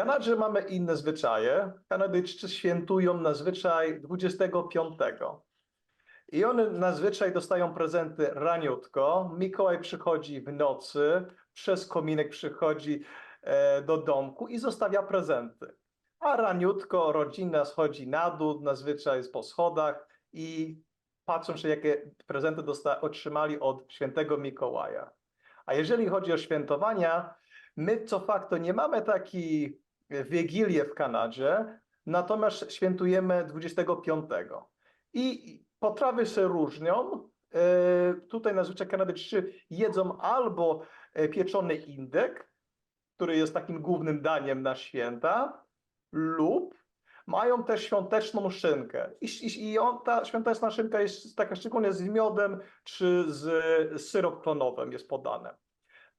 Kanadzie mamy inne zwyczaje. Kanadyjczycy świętują nazwyczaj 25. I one nazwyczaj dostają prezenty raniutko. Mikołaj przychodzi w nocy, przez kominek przychodzi e, do domku i zostawia prezenty. A raniutko rodzina schodzi na dół, nazwyczaj po schodach i patrzą się, jakie prezenty otrzymali od świętego Mikołaja. A jeżeli chodzi o świętowania, my co fakto nie mamy takiej Wigilię w Kanadzie, natomiast świętujemy 25. I potrawy się różnią. E, Tutaj nazwyczaj Kanadyjczycy jedzą albo e, pieczony indyk, który jest takim głównym daniem na święta, lub mają też świąteczną szynkę. I, i, i on, ta świąteczna szynka jest taka szczególnie z miodem czy z syrop klonowym jest podane.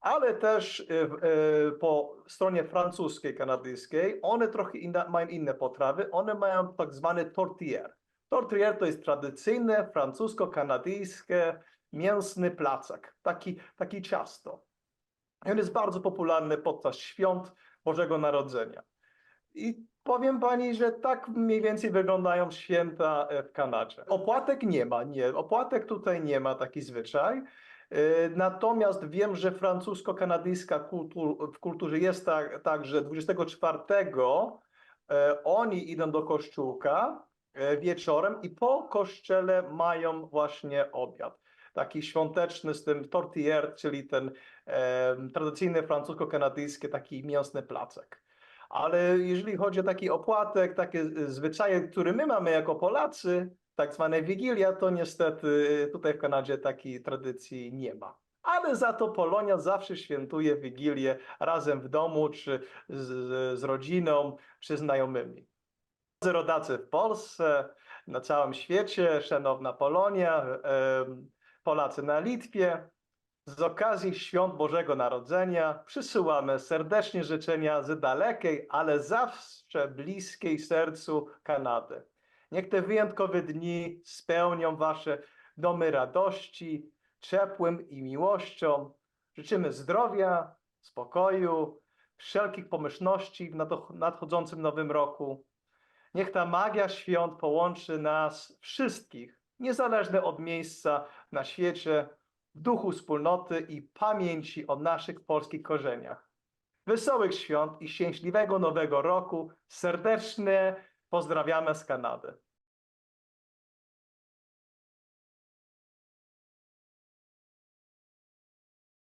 Ale też w- e, po stronie francuskiej, kanadyjskiej, one trochę inna, mają inne potrawy. One mają tak zwany tortillère. Tortillère to jest tradycyjne francusko-kanadyjskie mięsny placek, taki, taki ciasto. I on jest bardzo popularny podczas świąt Bożego Narodzenia. I powiem pani, że tak mniej więcej wyglądają święta e, w Kanadzie. Opłatek nie ma, nie. Opłatek tutaj nie ma, taki zwyczaj. E, Natomiast wiem, że francusko-kanadyjska kultur, w kulturze jest tak, tak, że 24 e, oni idą do kościółka e, wieczorem i po kościele mają właśnie obiad. Taki świąteczny z tym tortillère, czyli ten e, tradycyjny francusko-kanadyjski taki mięsny placek. Ale jeżeli chodzi o taki opłatek, takie e, zwyczaje, które my mamy jako Polacy, tak zwane Wigilia, to niestety e, tutaj w Kanadzie takiej tradycji nie ma. Ale za to Polonia zawsze świętuje Wigilię razem w domu, czy z, z, rodziną, czy znajomymi. Rodacy w Polsce, na całym świecie, szanowna Polonia, Polacy na Litwie, z okazji świąt Bożego Narodzenia przysyłamy serdecznie życzenia z dalekiej, ale zawsze bliskiej sercu Kanady. Niech te wyjątkowe dni spełnią Wasze domy radości, ciepłym i miłością. Życzymy zdrowia, spokoju, wszelkich pomyślności w nadcho- nadchodzącym nowym roku. Niech ta magia świąt połączy nas wszystkich, niezależnie od miejsca na świecie, w duchu wspólnoty i pamięci o naszych polskich korzeniach. Wesołych świąt i szczęśliwego nowego roku serdecznie pozdrawiamy z Kanady.